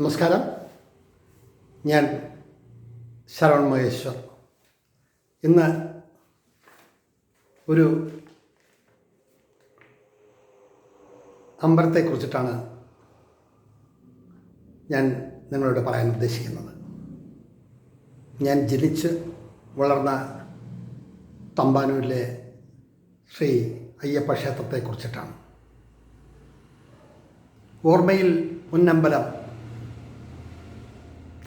നമസ്കാരം. ഞാൻ ശരവൺ മഹേശ്വർ. ഇന്ന് ഒരു അമ്പലത്തെക്കുറിച്ചിട്ടാണ് ഞാൻ നിങ്ങളോട് പറയാൻ ഉദ്ദേശിക്കുന്നത്. ഞാൻ ജനിച്ച് വളർന്ന തമ്പാനൂരിലെ ശ്രീ അയ്യപ്പ ക്ഷേത്രത്തെക്കുറിച്ചിട്ടാണ് ഓർമ്മയിൽ മുന്നമ്പലം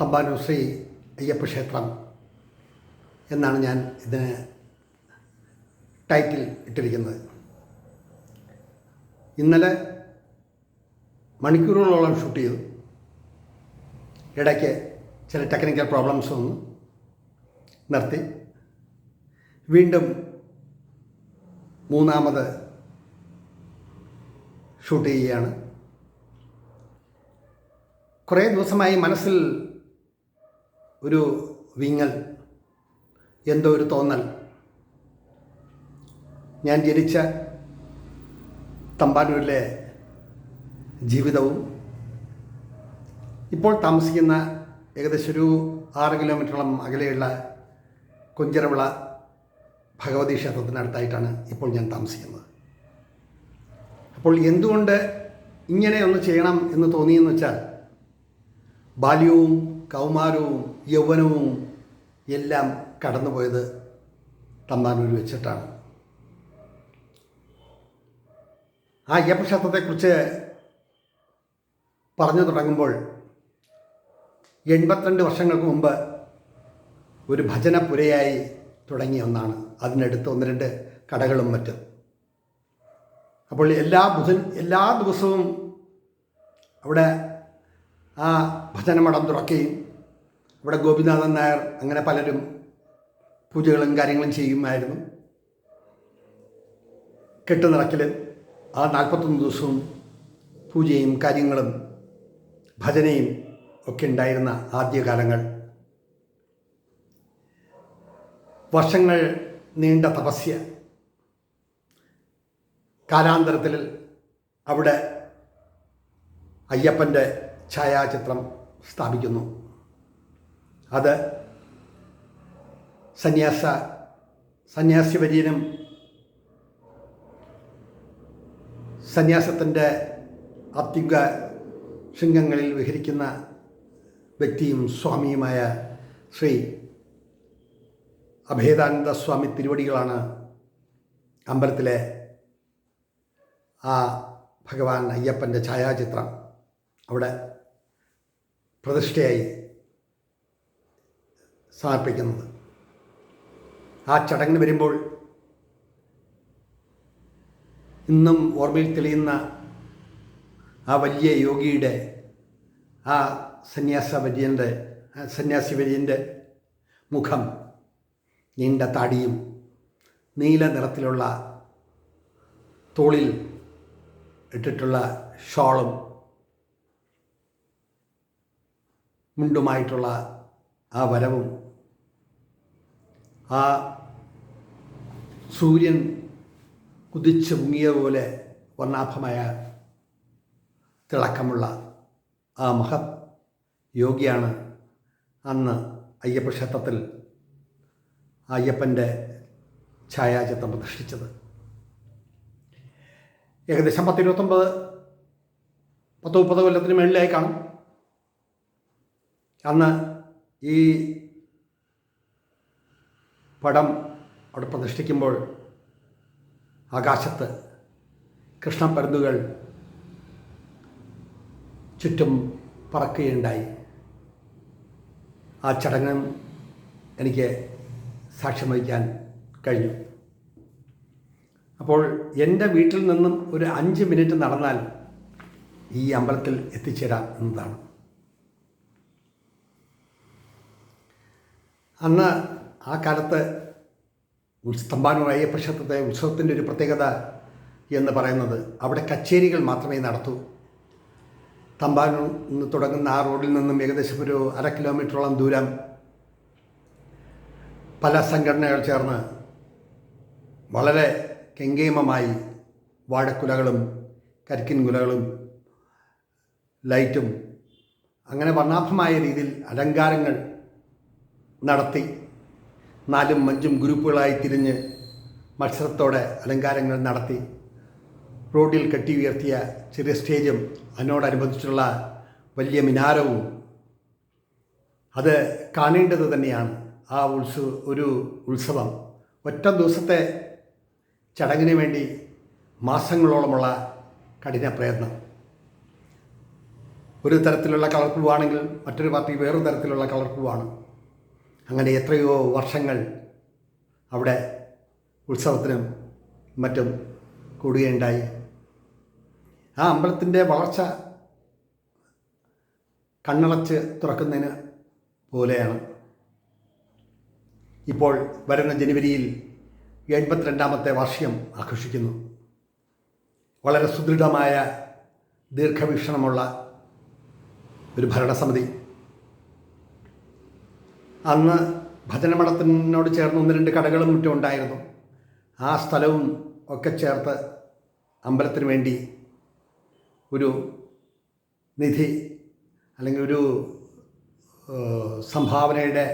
തമ്പാനൂർ ശ്രീ അയ്യപ്പ ക്ഷേത്രം എന്നാണ് ഞാൻ ഇതിന് ടൈറ്റിൽ ഇട്ടിരിക്കുന്നത്. ഇന്നലെ മണിക്കൂറുകളോളം ഷൂട്ട് ചെയ്തു. ഇടയ്ക്ക് ചില ടെക്നിക്കൽ പ്രോബ്ലംസ് വന്നു. നിർത്തി. വീണ്ടും മൂന്നാമത് ഷൂട്ട് ചെയ്യുകയാണ്. കുറേ ദിവസമായി മനസ്സിൽ ഒരു വിങ്ങൽ എന്തോ ഒരു തോന്നൽ. ഞാൻ ജനിച്ച തമ്പാനൂരിലെ ജീവിതവും ഇപ്പോൾ താമസിക്കുന്ന ഏകദേശം ഒരു ആറ് കിലോമീറ്ററോളം അകലെയുള്ള കുഞ്ചരവിള ഭഗവതി ക്ഷേത്രത്തിനടുത്തായിട്ടാണ് ഇപ്പോൾ ഞാൻ താമസിക്കുന്നത്. അപ്പോൾ എന്തുകൊണ്ട് ഇങ്ങനെ ഒന്ന് ചെയ്യണം എന്ന് തോന്നിയെന്ന് വെച്ചാൽ ബാല്യവും കൗമാരവും യൗവനവും എല്ലാം കടന്നുപോയത് തമ്പാനൂർ വെച്ചിട്ടാണ്. ആ അയ്യപ്പക്ഷേത്രത്തെക്കുറിച്ച് പറഞ്ഞു തുടങ്ങുമ്പോൾ എൺപത്തിരണ്ട് വർഷങ്ങൾക്ക് മുമ്പ് ഒരു ഭജനപുരയായി തുടങ്ങിയ ഒന്നാണ്. അതിനടുത്ത് ഒന്ന് രണ്ട് കടകളും മറ്റും. അപ്പോൾ എല്ലാ ബുധൻ എല്ലാ ദിവസവും അവിടെ ആ ഭജനമടം തുറക്കുകയും അവിടെ ഗോപിനാഥൻ നായർ അങ്ങനെ പലരും പൂജകളും കാര്യങ്ങളും ചെയ്യുമായിരുന്നു. കെട്ടുനിറക്കൽ ആ നാൽപ്പത്തൊന്ന് ദിവസവും പൂജയും കാര്യങ്ങളും ഭജനയും ഒക്കെ ഉണ്ടായിരുന്ന ആദ്യകാലങ്ങൾ വർഷങ്ങൾ നീണ്ട തപസ്യ. കാലാന്തരത്തിൽ അവിടെ അയ്യപ്പന്റെ ഛായാചിത്രം സ്ഥാപിക്കുന്നു. അത് സന്യാസ സന്യാസിവര്യനും സന്യാസത്തിന്റെ അത്യുഗ ശൃംഗങ്ങളിൽ വിഹരിക്കുന്ന വ്യക്തിയും സ്വാമിയുമായ ശ്രീ അഭേദാനന്ദ സ്വാമി തിരുവടികളാണ് അമ്പലത്തിലെ ആ ഭഗവാൻ അയ്യപ്പന്റെ ഛായാചിത്രം അവിടെ പ്രതിഷ്ഠയായി. സമർപ്പിക്കുന്നത്. ആ ചടങ്ങിന് വരുമ്പോൾ ഇന്നും ഓർമ്മയിൽ തെളിയുന്ന ആ വലിയ യോഗിയുടെ ആ സന്യാസ വര്യന്റെ സന്യാസി വര്യന്റെ മുഖം നീണ്ട താടിയും നീല നിറത്തിലുള്ള തോളിൽ ഇട്ടിട്ടുള്ള ഷോളും മുണ്ടുമായിട്ടുള്ള ആ വരവും ആ സൂര്യൻ കുതിച്ച് മുങ്ങിയ പോലെ വർണാഭമായ തിളക്കമുള്ള ആ മഹ യോഗിയാണ് അന്ന് അയ്യപ്പ ക്ഷേത്രത്തിൽ അയ്യപ്പന്റെ ഛായാചിത്രം പ്രദർശിച്ചത് ഏകദേശം പത്തിരുപത്തൊമ്പത് പത്ത് മുപ്പത് കൊല്ലത്തിന് മേളിലായി കാണും. അന്ന് ഈ പടം അവിടെ പ്രതിഷ്ഠിക്കുമ്പോൾ ആകാശത്ത് കൃഷ്ണപ്പരുന്തുകൾ ചുറ്റും പറക്കുകയുണ്ടായി. ആ ചടങ്ങും എനിക്ക് സാക്ഷ്യം വഹിക്കാൻ കഴിഞ്ഞു. അപ്പോൾ എന്റെ വീട്ടിൽ നിന്നും ഒരു അഞ്ച് മിനിറ്റ് നടന്നാൽ ഈ അമ്പലത്തിൽ എത്തിച്ചേരാം എന്നതാണ്. അന്ന് ആ കാലത്ത് തമ്പാനൂർ അയ്യപ്പ ക്ഷേത്രത്തെ ഉത്സവത്തിന്റെ ഒരു പ്രത്യേകത എന്ന് പറയുന്നത് അവിടെ കച്ചേരികൾ മാത്രമേ നടത്തൂ. തമ്പാനൂർ നിന്ന് തുടങ്ങുന്ന ആ റോഡിൽ നിന്നും ഏകദേശം ഒരു അര കിലോമീറ്ററോളം ദൂരം പല സംഘടനകൾ ചേർന്ന് വളരെ കെങ്കേമമായി വാഴക്കുലകളും കരിക്കിൻ കുലകളും ലൈറ്റും അങ്ങനെ വർണാഭമായ രീതിയിൽ അലങ്കാരങ്ങൾ നടത്തി നാലും അഞ്ചും ഗ്രൂപ്പുകളായി തിരിഞ്ഞ് മത്സരത്തോടെ അലങ്കാരങ്ങൾ നടത്തി. റോഡിൽ കെട്ടി ഉയർത്തിയ ചെറിയ സ്റ്റേജും അതിനോടനുബന്ധിച്ചുള്ള വലിയ മിനാരവും. അത് കാണേണ്ടത് തന്നെയാണ്. ആ ഉത്സവ ഒരു ഉത്സവം. ഒറ്റ ദിവസത്തെ ചടങ്ങിന് വേണ്ടി മാസങ്ങളോളമുള്ള കഠിന പ്രയത്നം. ഒരു തരത്തിലുള്ള കളർ പൂവാണെങ്കിൽ മറ്റൊരു പാർട്ടി വേറൊരു തരത്തിലുള്ള കളർ പൂവാണ് അങ്ങനെ എത്രയോ വർഷങ്ങൾ അവിടെ ഉത്സവത്തിനും മറ്റും കൂടുകയുണ്ടായി. ആ അമ്പലത്തിന്റെ വളർച്ച കണ്ണടച്ച് തുറക്കുന്നതിന് പോലെയാണ്. ഇപ്പോൾ വരുന്ന ജനുവരിയിൽ എൺപത്തിരണ്ടാമത്തെ വാർഷികം ആഘോഷിക്കുന്നു. വളരെ സുദൃഢമായ ദീർഘവീക്ഷണമുള്ള ഒരു ഭരണസമിതി. അന്ന് ഭജനമഠത്തിനോട് ചേർന്ന് ഒന്ന് രണ്ട് കടകളും മുറ്റും ഉണ്ടായിരുന്നു. ആ സ്ഥലവും ഒക്കെ ചേർത്ത് അമ്പലത്തിന് വേണ്ടി ഒരു നിധി അല്ലെങ്കിൽ ഒരു സംഭാവനയുടെ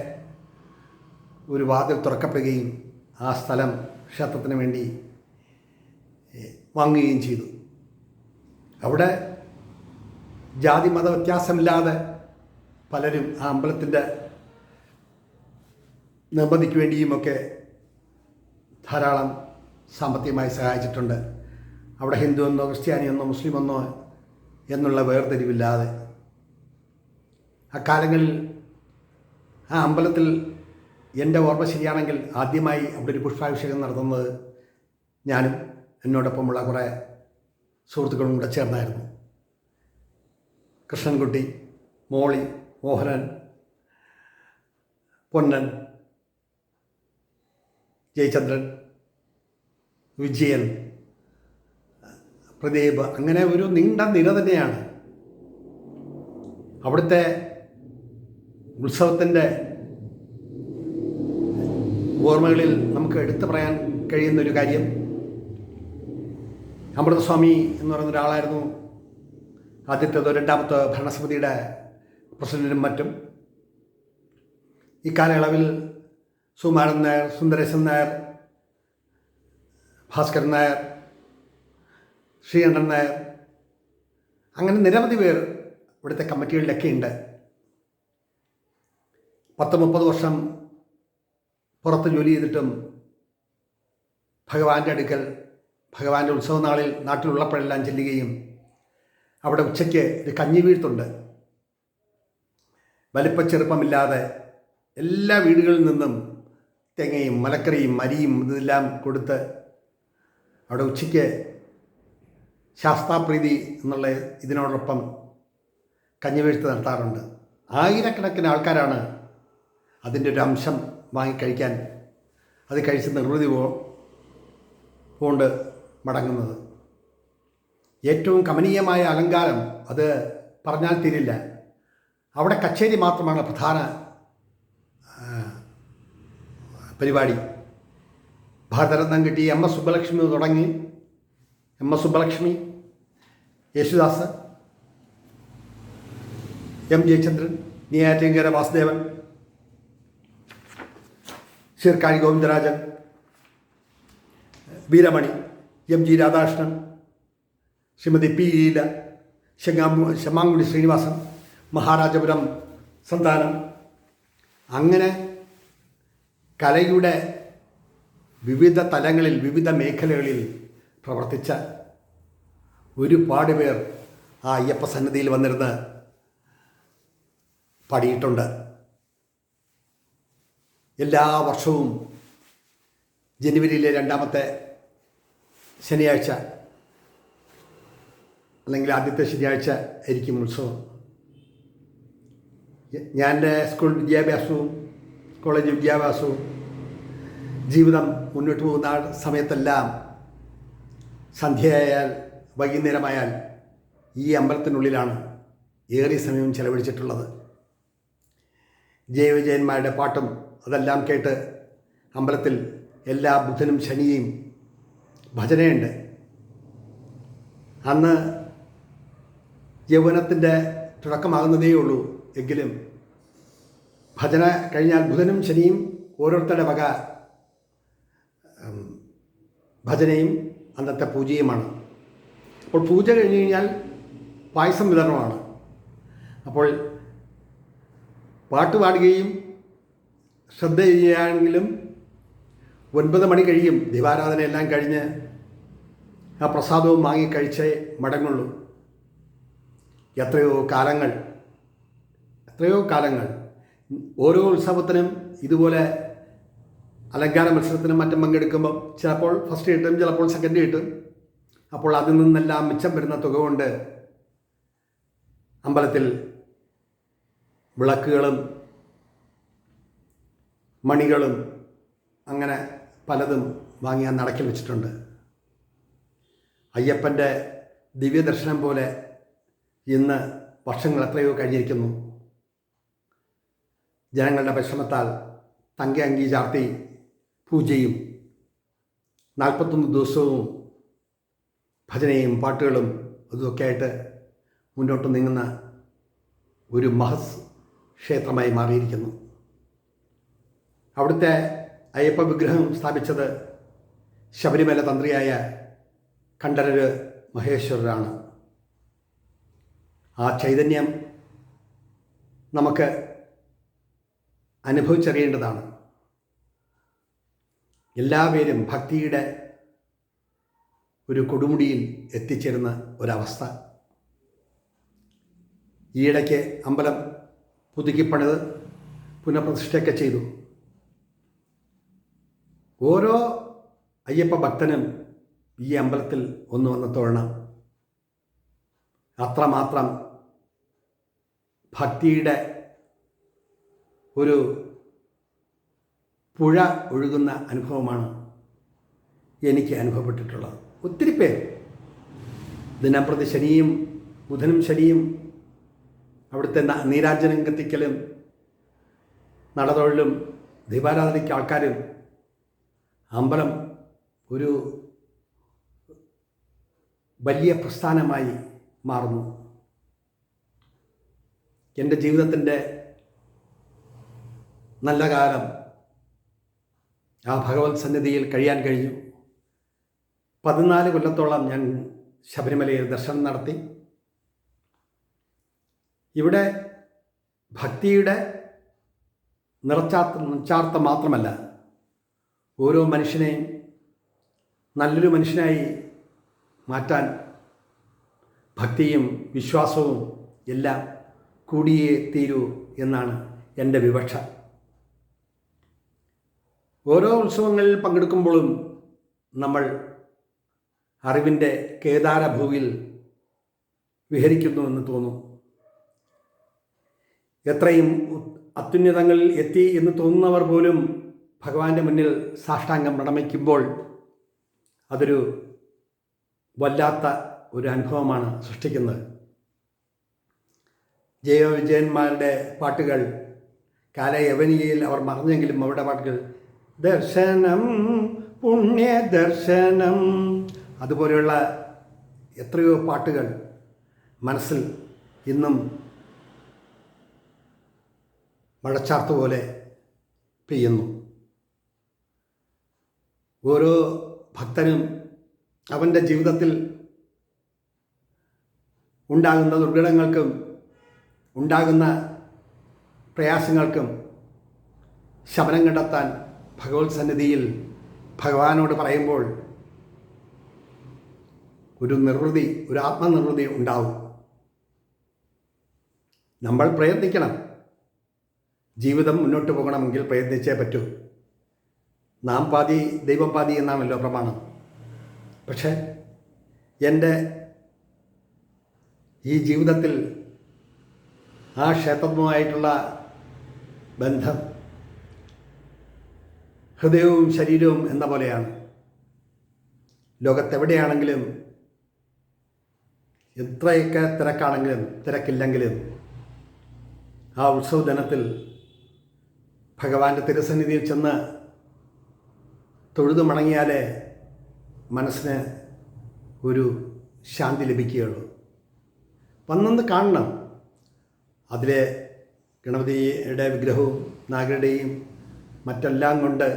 ഒരു വാതിൽ തുറക്കപ്പെടുകയും ആ സ്ഥലം ക്ഷേത്രത്തിന് വേണ്ടി വാങ്ങുകയും ചെയ്തു. അവിടെ ജാതി മത വ്യത്യാസമില്ലാതെ പലരും ആ അമ്പലത്തിന്റെ നിർമ്മിതിക്ക് വേണ്ടിയുമൊക്കെ ധാരാളം സാമ്പത്തികമായി സഹായിച്ചിട്ടുണ്ട്. അവിടെ ഹിന്ദു എന്നോ ക്രിസ്ത്യാനി എന്നോ മുസ്ലിം എന്നോ എന്നുള്ള വേർതിരിവില്ലാതെ. അക്കാലങ്ങളിൽ ആ അമ്പലത്തിൽ എന്റെ ഓർമ്മ ശരിയാണെങ്കിൽ ആദ്യമായി അവിടെ ഒരു പുഷ്പാഭിഷേകം നടത്തുന്നത് ഞാനും എന്നോടൊപ്പമുള്ള കുറേ സുഹൃത്തുക്കളും കൂടെ ചേർന്നായിരുന്നു. കൃഷ്ണൻകുട്ടി മോളി മോഹനൻ പൊന്നൻ ജയചന്ദ്രൻ വിജയൻ പ്രദീപ് അങ്ങനെ ഒരു നീണ്ട നിര തന്നെയാണ്. അവിടുത്തെ ഉത്സവത്തിന്റെ ഓർമ്മകളിൽ നമുക്ക് എടുത്തു പറയാൻ കഴിയുന്ന ഒരു കാര്യം. അമൃതസ്വാമി എന്ന് പറയുന്ന ഒരാളായിരുന്നു. ആദ്യത്തേതോ രണ്ടാമത്തെ ഭരണസമിതിയുടെ പ്രസിഡന്റും മറ്റും. ഈ ഇക്കാലയളവിൽ സുമാരൻ നായർ സുന്ദരേശൻ നായർ ഭാസ്കരൻ നായർ ശ്രീകണ്ഠൻ നായർ അങ്ങനെ നിരവധി പേർ ഇവിടുത്തെ കമ്മിറ്റികളിലൊക്കെ ഉണ്ട്. പത്ത് മുപ്പത് വർഷം പുറത്ത് ജോലി ചെയ്തിട്ടും ഭഗവാന്റെ അടുക്കൽ ഭഗവാന്റെ ഉത്സവ നാളിൽ നാട്ടിലുള്ളപ്പോഴെല്ലാം ചെല്ലുകയും അവിടെ ഉച്ചയ്ക്ക് ഒരു കഞ്ഞി വീഴ്ത്തുണ്ട്. വലിപ്പച്ചെറുപ്പമില്ലാതെ എല്ലാ വീടുകളിൽ നിന്നും തേങ്ങയും മലക്കറിയും അരിയും ഇതെല്ലാം കൊടുത്ത് അവിടെ ഉച്ചയ്ക്ക് ശാസ്താപ്രീതി എന്നുള്ള ഇതിനോടൊപ്പം കഞ്ഞിവീഴ്ത്ത് നടത്താറുണ്ട്. ആയിരക്കണക്കിന് ആൾക്കാരാണ് അതിന്റെ ഒരു അംശം വാങ്ങിക്കഴിക്കാൻ അത് കഴിച്ച് നിർവൃതി പോ കൊണ്ട് മടങ്ങുന്നത്. ഏറ്റവും കമനീയമായ അലങ്കാരം അത് പറഞ്ഞാൽ തീരില്ല. അവിടെ കച്ചേരി മാത്രമാണ് പ്രധാന പരിപാടി. ഭാരതരത്നം കിട്ടി എം എസ് സുബ്ബലക്ഷ്മി തുടങ്ങി. M S Subbulakshmi Yesudas M Jayachandran Neyyattinkara Vasudevan Sirkazhi Govindarajan Veeramani M G Radhakrishnan Shrimati P Leela ശങ്ങാമു Semmangudi Srinivasan Maharajapuram Santhanam. അങ്ങനെ കലയുടെ വിവിധ തലങ്ങളിൽ വിവിധ മേഖലകളിൽ പ്രവർത്തിച്ച ഒരുപാട് പേർ ആ അയ്യപ്പ സന്നിധിയിൽ വന്നിരുന്ന് പാടിയിട്ടുണ്ട്. എല്ലാ വർഷവും ജനുവരിയിലെ രണ്ടാമത്തെ ശനിയാഴ്ച അല്ലെങ്കിൽ ആദ്യത്തെ ശനിയാഴ്ച ആയിരിക്കും ഉത്സവം. ഞാൻ സ്കൂൾ വിദ്യാഭ്യാസവും കോളേജ് വിദ്യാഭ്യാസവും ജീവിതം മുന്നോട്ട് പോകുന്ന സമയത്തെല്ലാം സന്ധ്യയായാൽ വൈകുന്നേരമായാൽ ഈ അമ്പലത്തിനുള്ളിലാണ് ഏറിയ സമയം ചെലവഴിച്ചിട്ടുള്ളത്. ജയവിജയന്മാരുടെ പാട്ടും അതെല്ലാം കേട്ട് അമ്പലത്തിൽ എല്ലാ ബുധനും ശനിയും ഭജനയുണ്ട്. അന്ന് യൗവനത്തിന്റെ തുടക്കമാകുന്നതേ ഉള്ളൂ. എങ്കിലും ഭജന കഴിഞ്ഞാൽ ബുധനും ശനിയും ഓരോരുത്തരുടെ വക ഭജനയും അന്നത്തെ പൂജയുമാണ്. അപ്പോൾ പൂജ കഴിഞ്ഞ് കഴിഞ്ഞാൽ പായസം വിതരണമാണ്. അപ്പോൾ പാട്ട് പാടുകയും ശ്രദ്ധ ചെയ്യുകയാണെങ്കിലും ഒൻപത് മണി കഴിയും. ദീപാരാധനയെല്ലാം കഴിഞ്ഞ് ആ പ്രസാദവും വാങ്ങി കഴിച്ചേ മടങ്ങുള്ളൂ. എത്രയോ കാലങ്ങൾ എത്രയോ കാലങ്ങൾ. ഓരോ ഉത്സവത്തിനും ഇതുപോലെ അലങ്കാര മത്സരത്തിനും മറ്റും പങ്കെടുക്കുമ്പോൾ ചിലപ്പോൾ ഫസ്റ്റ് കിട്ടും ചിലപ്പോൾ സെക്കൻഡ് കിട്ടും അപ്പോൾ അതിൽ നിന്നെല്ലാം മിച്ചം വരുന്ന തുക കൊണ്ട് അമ്പലത്തിൽ വിളക്കുകളും മണികളും അങ്ങനെ പലതും വാങ്ങി ആ നടക്കിൽ വെച്ചിട്ടുണ്ട് അയ്യപ്പന്റെ ദിവ്യദർശനം പോലെ ഇന്ന് വർഷങ്ങൾ എത്രയോ കഴിഞ്ഞിരിക്കുന്നു. ജനങ്ങളുടെ പരിശ്രമത്താൽ തങ്ക അങ്കി ചാർത്തി പൂജയും നാൽപ്പത്തൊന്ന് ദിവസവും ഭജനയും പാട്ടുകളും അതുമൊക്കെ ആയിട്ട് മുന്നോട്ട് നീങ്ങുന്ന ഒരു മഹസ് ക്ഷേത്രമായി മാറിയിരിക്കുന്നു. അവിടുത്തെ അയ്യപ്പ വിഗ്രഹം സ്ഥാപിച്ചത് ശബരിമല തന്ത്രിയായ കണ്ഠരര് മഹേശ്വരരാണ്. ആ ചൈതന്യം നമുക്ക് അനുഭവിച്ചറിയേണ്ടതാണ്. എല്ലാവരും ഭക്തിയുടെ ഒരു കൊടുമുടിയിൽ എത്തിച്ചേരുന്ന ഒരവസ്ഥ. ഈയിടയ്ക്ക് അമ്പലം പുതുക്കിപ്പണിത് പുനഃപ്രതിഷ്ഠയൊക്കെ ചെയ്തു. ഓരോ അയ്യപ്പ ഭക്തനും ഈ അമ്പലത്തിൽ ഒന്ന് വന്ന് തൊഴണം. അത്രമാത്രം ഭക്തിയുടെ ഒരു പുഴ ഒഴുകുന്ന അനുഭവമാണ് എനിക്ക് അനുഭവപ്പെട്ടിട്ടുള്ളത്. ഒത്തിരി പേർ. ദിനംപ്രതി ശനിയും ബുധനും ശനിയും അവിടുത്തെ നീരാജനം കത്തിക്കലും നടതൊഴിലും ദീപാരാധനയ്ക്ക് ആൾക്കാരും അമ്പലം ഒരു വലിയ പ്രസ്ഥാനമായി മാറുന്നു. എന്റെ ജീവിതത്തിന്റെ നല്ല കാലം ആ ഭഗവത് സന്നിധിയിൽ കഴിയാൻ കഴിഞ്ഞു. പതിനാല് കൊല്ലത്തോളം ഞാൻ ശബരിമലയിൽ ദർശനം നടത്തി. ഇവിടെ ഭക്തിയുടെ നിറച്ചാർത്ത നിശ്ചാർത്ഥം മാത്രമല്ല ഓരോ മനുഷ്യനെയും നല്ലൊരു മനുഷ്യനായി മാറ്റാൻ ഭക്തിയും വിശ്വാസവും എല്ലാം കൂടിയേ തീരൂ എന്നാണ് എന്റെ വിവക്ഷ. ഓരോ ഉത്സവങ്ങളിൽ പങ്കെടുക്കുമ്പോഴും നമ്മൾ അറിവിന്റെ കേദാരഭൂവിൽ വിഹരിക്കുന്നു എന്ന് തോന്നും. എത്രയും അത്യുന്നതങ്ങളിൽ എത്തി എന്ന് തോന്നുന്നവർ പോലും ഭഗവാന്റെ മുന്നിൽ സാഷ്ടാംഗം പ്രണമിക്കുമ്പോൾ അതൊരു വല്ലാത്ത ഒരു അനുഭവമാണ് സൃഷ്ടിക്കുന്നത്. ജയ വിജയന്മാരുടെ പാട്ടുകൾ കാലയവനികയിൽ അവർ മറഞ്ഞെങ്കിലും അവരുടെ പാട്ടുകൾ ദർശനം പുണ്യദർശനം. അതുപോലെയുള്ള എത്രയോ പാട്ടുകൾ മനസ്സിൽ ഇന്നും മഴച്ചാർത്ത് പോലെ പെയ്യുന്നു. ഓരോ ഭക്തനും അവന്റെ ജീവിതത്തിൽ ഉണ്ടാകുന്ന ദുർഘടങ്ങൾക്കും ഉണ്ടാകുന്ന പ്രയാസങ്ങൾക്കും ശമനം കണ്ടെത്താൻ ഭഗവത് സന്നിധിയിൽ ഭഗവാനോട് പറയുമ്പോൾ ഒരു നിർവൃതി ഒരു ആത്മനിർവൃതി ഉണ്ടാവും. നമ്മൾ പ്രയത്നിക്കണം. ജീവിതം മുന്നോട്ട് പോകണമെങ്കിൽ പ്രയത്നിച്ചേ പറ്റൂ. നാം പാതി ദൈവം പാതി എന്നാണല്ലോ പ്രമാണം. പക്ഷേ എന്റെ ഈ ജീവിതത്തിൽ ആ ക്ഷേത്രവുമായിട്ടുള്ള ബന്ധം ഹൃദയവും ശരീരവും എന്ന പോലെയാണ്. ലോകത്തെവിടെയാണെങ്കിലും എത്രയൊക്കെ തിരക്കാണെങ്കിലും തിരക്കില്ലെങ്കിലും ആ ഉത്സവ ദിനത്തിൽ ഭഗവാന്റെ തിരുസന്നിധിയിൽ ചെന്ന് തൊഴുതു മടങ്ങിയാലേ മനസ്സിന് ഒരു ശാന്തി ലഭിക്കുകയുള്ളൂ. വന്നൊന്ന് കാണണം. അതിലെ ഗണപതിയുടെ വിഗ്രഹവും നാഗരുടെയും മറ്റെല്ലാം കൊണ്ട്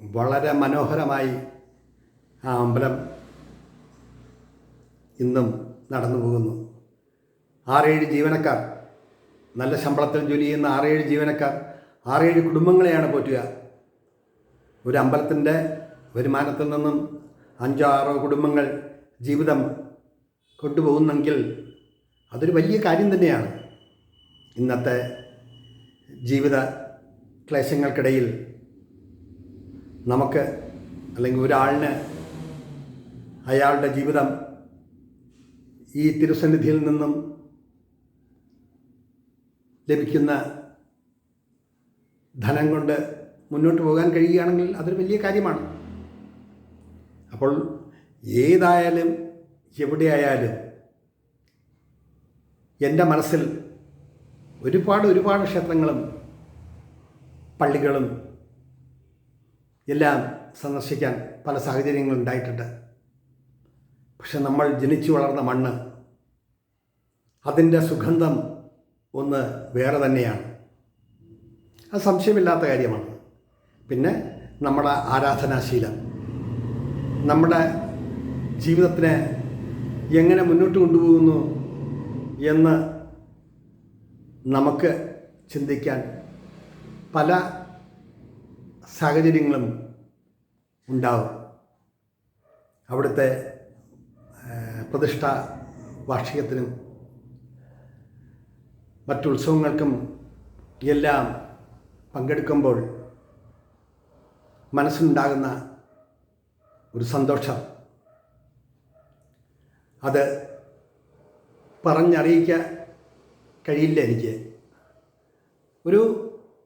വളരെ മനോഹരമായി ആ അമ്പലം ഇന്നും നടന്നു പോകുന്നു. ആറേഴ് ജീവനക്കാർ നല്ല ശമ്പളത്തിൽ ജോലി ചെയ്യുന്ന ആറേഴ് ജീവനക്കാർ ആറേഴ് കുടുംബങ്ങളെയാണ് പോറ്റുക. ഒരു അമ്പലത്തിന്റെ വരുമാനത്തിൽ നിന്നും അഞ്ചോ ആറോ കുടുംബങ്ങൾ ജീവിതം കൊണ്ടുപോകുന്നെങ്കിൽ അതൊരു വലിയ കാര്യം തന്നെയാണ്. ഇന്നത്തെ ജീവിത ക്ലേശങ്ങൾക്കിടയിൽ നമുക്ക് അല്ലെങ്കിൽ ഒരാളിന് അയാളുടെ ജീവിതം ഈ തിരുസന്നിധിയിൽ നിന്നും ലഭിക്കുന്ന ധനം കൊണ്ട് മുന്നോട്ട് പോകാൻ കഴിയുകയാണെങ്കിൽ അതൊരു വലിയ കാര്യമാണ്. അപ്പോൾ ഏതായാലും എവിടെയായാലും എന്റെ മനസ്സിൽ ഒരുപാട് ഒരുപാട് ക്ഷേത്രങ്ങളും പള്ളികളും എല്ലാം സന്ദർശിക്കാൻ പല സാഹചര്യങ്ങളും ഉണ്ടായിട്ടുണ്ട്. പക്ഷെ നമ്മൾ ജനിച്ചു വളർന്ന മണ്ണ് അതിന്റെ സുഗന്ധം ഒന്ന് വേറെ തന്നെയാണ്. അത് സംശയമില്ലാത്ത കാര്യമാണ്. പിന്നെ നമ്മുടെ ആരാധനാശീലം. നമ്മുടെ ജീവിതത്തിനെ എങ്ങനെ മുന്നോട്ട് കൊണ്ടുപോകുന്നു എന്ന് നമുക്ക് ചിന്തിക്കാൻ പല സാഹചര്യങ്ങളും ഉണ്ടാവും. അവിടുത്തെ പ്രതിഷ്ഠ വാർഷികത്തിനും മറ്റുത്സവങ്ങൾക്കും എല്ലാം പങ്കെടുക്കുമ്പോൾ മനസ്സിനുണ്ടാകുന്ന ഒരു സന്തോഷം. അത് പറഞ്ഞറിയിക്കാൻ കഴിയില്ല എനിക്ക്. ഒരു